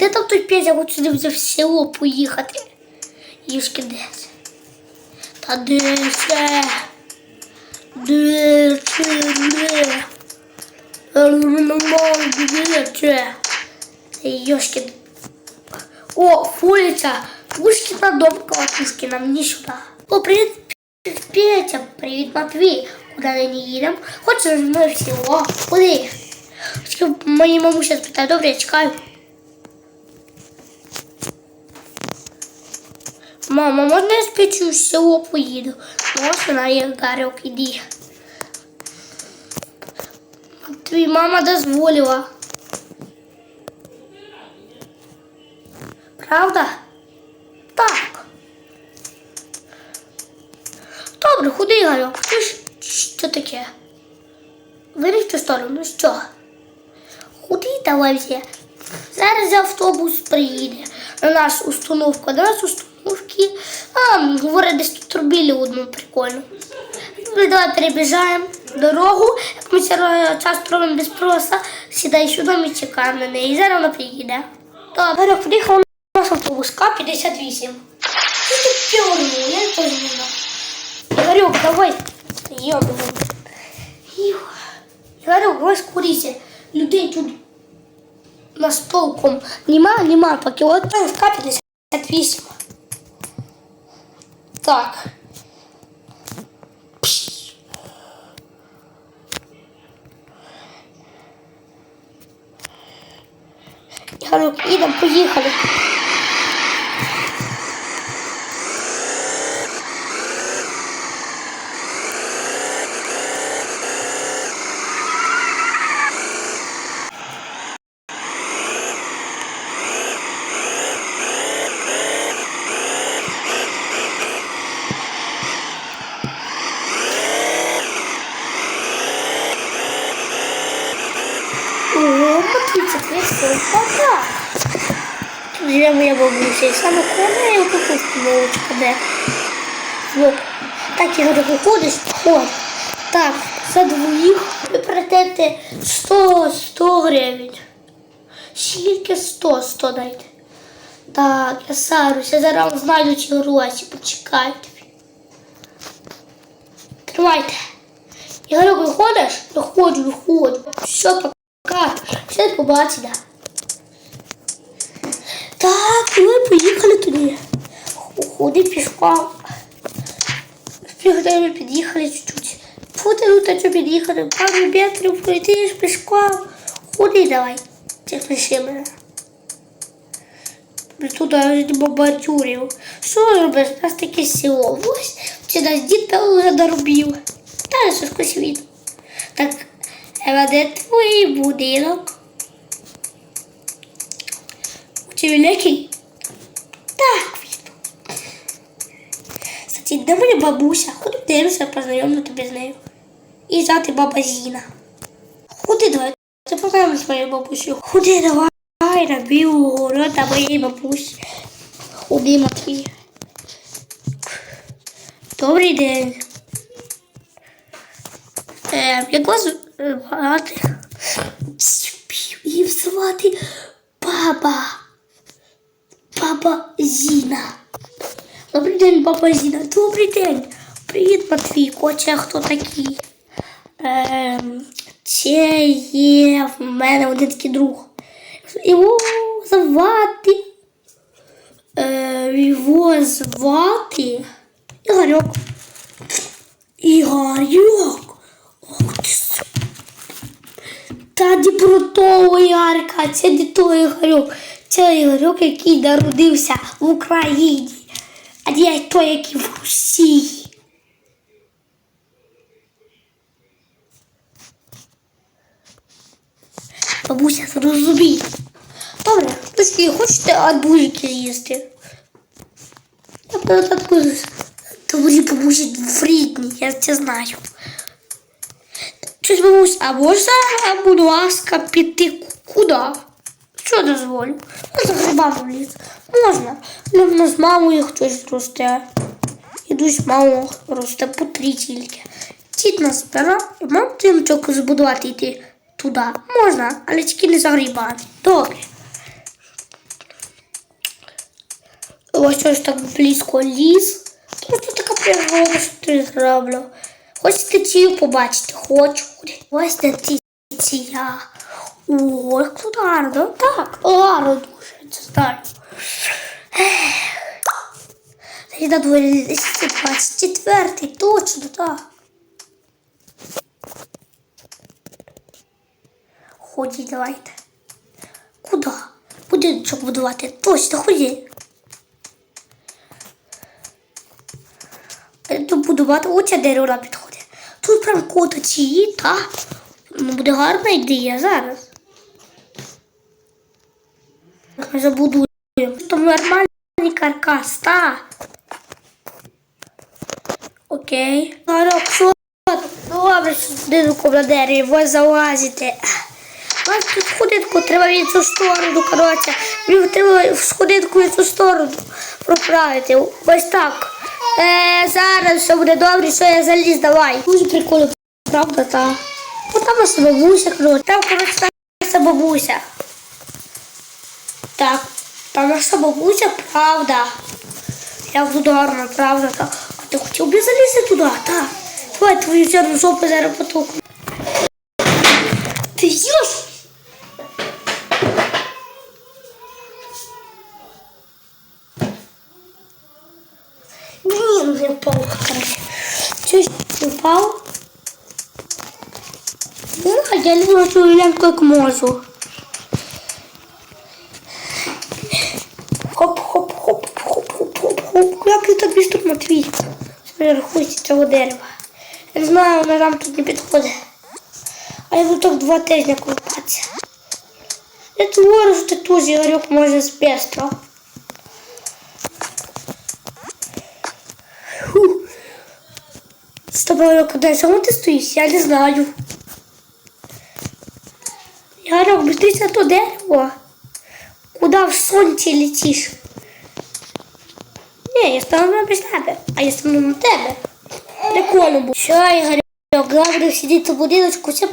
Де там той Петя, от сюди вже в село поїхати? Юшки де це? Та де це? Де це? Де? Я не можу, де це? Ёшкин. О, Фулица. Пушкина, дом Пушкина, мне сюда. О, привет, Петя. Привет, Матвей. Куда мы не едем? Хочешь зі мною в село? Куди? Тільки Мої мамуся спитає, добре, я чекаю. Мама, можна я Петю в село поїду? Можна, я Гарьок, іди. Твій мама дозволила. Правда? Так. Добре. Ти ж що таке? Вирій в ту сторону, що? Худи давай вже. Зараз автобус приїде на нашу установку. До нас установки. А, говорить, десь тут робили одну прикольну. Ми давай перебіжаємо дорогу. Як ми часто робимо без проса, сідай сюди, ми чекаємо на неї. І зараз вона приїде. Так, Гарьок, приїхав наш автобус К-58. Що ти? Я теж. Игорек, давай. Ёбаный. Игорек, давай скоріше. Людей тут на столком. Нема, нема, поки от в К-58. Так. Игорек, їдемо, поїхали. О, красота. Тут живе моя бабуся. І саме коли я оту молочка де. Вот. Так, я говорю, виходиш, ходь. Так, за двоїх ви прийдете 100, 100 гривень. Скільки 100, 100 дайте. Так, я сарусь, я зараз знайду ці гроші, почекайте. Тримайте. Ігорок, виходиш? Виходжу, виходжу. Все, пока. Все, побачення. Так, ми поїхали туди. Ходи пішком. Ми під'їхали чуть-чуть. Фути, ну та що під'їхали. Пару метрів пройти пішком. Ходи давай. Це мене. Туди вже бабатюрів. Що робиш? У нас таке село. Ось, чи нас дід та вже доробив. Та що скось від. Так, а де твій будинок? Чи великий? Так, від. Кстати, де моя бабуся? Ходи дивимося, познайомлю тебе з нею. І звати баба Зіна. Ходи давай, ти познайомлю з моєю бабусею. Ходи давай. Ай, білу гору та моєї бабусі. Ходи, Матвій. Добрий день. Е, як вас звати? Її звати баба. Баба Зіна. Добрий день, баба Зіна. Добрий день. Привіт, Матвійко. Це хто такий? Ем, це є в мене один друг. Його звати. Е, його звати Ігорьок. Ігорьок. Та не про того Ярика, це той Ігорьок. Це Ігорьок, який народився в Україні, а не той, який в Росії. Бабуся, зрозумій. Добре, дочки, хочете арбузики їсти? Я так буду. Бабусі вредні, я це знаю. Щось бабусь, а можна, будь ласка, піти куди? Що дозволю? За грибами ліс. Можна. Ну, в нас мамою хтось росте. Іду з росте по три тільки. Дід нас збирав, і мам тимчок збудувати йти туди. Можна, але тільки не за грибами. Добре. Ось щось так близько ліс. Просто така природа, що ти зроблю. Хочете тію побачити? Хочу. Ось де птиця. Ой, гарно. Так, гарно дуже, на дворі 24, точно, так. Ходіть, давайте. Куди? Будиночок будувати. Точно, ходіть. Тут будувати оця дерева підходить. Тут прям коточі, та. Ну, буде гарна ідея зараз. Як Ми забудуємо. Там нормальний каркас, та. Окей. Гарок, що? Добре, будинку на дереві, ви залазите. Ось тут сходинку треба в іншу сторону, коротше. Мені треба сходинку в іншу сторону проправити. Ось так. Е, зараз все буде добре, що я заліз, давай. Дуже прикольно, правда, та. О, там наша бабуся, коротше. Там, коротше, бабуся. Так, там наша бабуся, правда. Як тут правда, та. А ти хотів би залізти туди, так? Давай твою чорну жопу зараз потоку. Ти їш? Блин, я упал. Чуть упал. Ну, я эту лямку как можу. Хоп, хоп, хоп, хоп, хоп, хоп, хоп. Як ти так тут Матвій? Рахуйся цього дерева. Я не знаю, вона нам тут не підходить. А я буду два тижні купатися. Я говорю, що ти тут Ігорюк може з пестро. З тобою куди чому ти стоїш? Я не знаю. Ярок, быстріше то дерево. Куда в сонці летиш? Ні, я стану без тебе, а я стану на тебе. Прикольно буде. Що, Ігорюк, завжди сидіти в будиночку, все